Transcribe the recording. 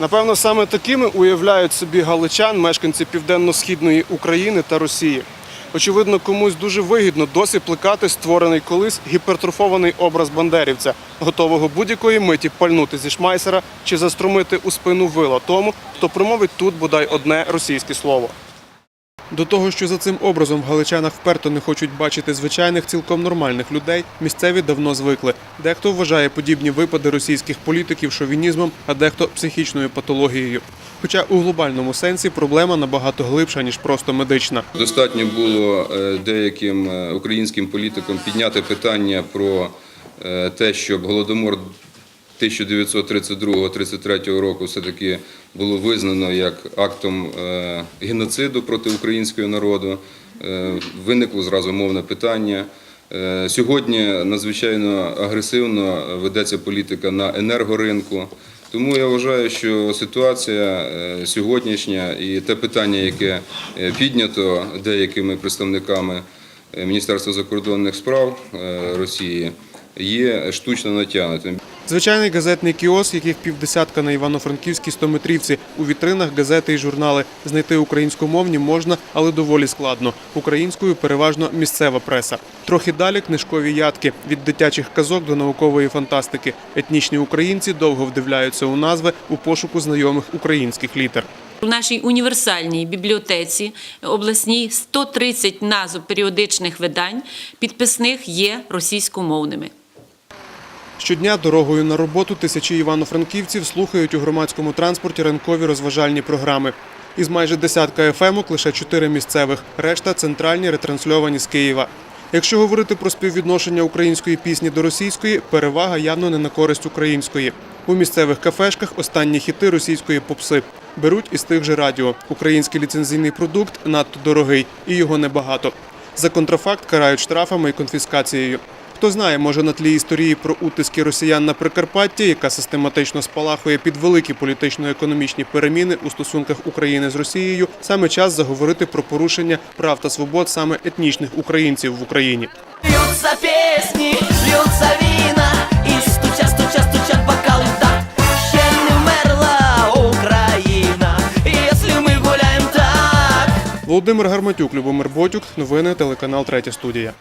Напевно, саме такими уявляють собі галичан, мешканці південно-східної України та Росії. Очевидно, комусь дуже вигідно досі плекати створений колись гіпертрофований образ бандерівця, готового будь-якої миті пальнути зі шмайсера чи заструмити у спину вила тому, хто промовить тут бодай одне російське слово. До того, що за цим образом в галичанах вперто не хочуть бачити звичайних, цілком нормальних людей, місцеві давно звикли. Дехто вважає подібні випади російських політиків шовінізмом, а дехто психічною патологією. Хоча у глобальному сенсі проблема набагато глибша ніж просто медична. Достатньо було е, деяким е, українським політикам підняти питання про е, те, щоб голодомор 1932-33 року все-таки було визнано як актом е, геноциду проти українського народу. Е, Виникло зразу мовне питання. Е, Сьогодні надзвичайно агресивно ведеться політика на енергоринку. Тому я вважаю, що ситуація сьогоднішня і те питання, яке піднято деякими представниками Міністерства закордонних справ Росії, є штучно натягнутим. Звичайний газетний кіоск, яких півдесятка на Івано-Франківській 100-метрівці. У вітринах газети і журнали. Знайти українськомовні можна, але доволі складно. Українською переважно місцева преса. Трохи далі книжкові ядки від дитячих казок до наукової фантастики. Етнічні українці довго вдивляються у назви у пошуку знайомих українських літер. У нашій універсальній бібліотеці обласній 130 назв періодичних видань підписних є російськомовними. Щодня дорогою на роботу тисячі івано-франківців слухають у громадському транспорті ранкові розважальні програми. Із майже десятка ефемок лише чотири місцевих, решта центральні ретрансльовані з Києва. Якщо говорити про співвідношення української пісні до російської, перевага явно не на користь української. У місцевих кафешках останні хіти російської попси беруть із тих же радіо. Український ліцензійний продукт надто дорогий і його небагато. За контрафакт карають штрафами і конфіскацією. Хто знає, може на тлі історії про утиски росіян на Прикарпатті, яка систематично спалахує під великі політично-економічні переміни у стосунках України з Росією, саме час заговорити про порушення прав та свобод саме етнічних українців в Україні. Льются песни, льются вина И стучат, стучат, стучат бокалы в такт Ще не вмерла Україна Если ми гуляем так Володимир Гарматюк, Любомир Ботюк, новини телеканал Третя студія.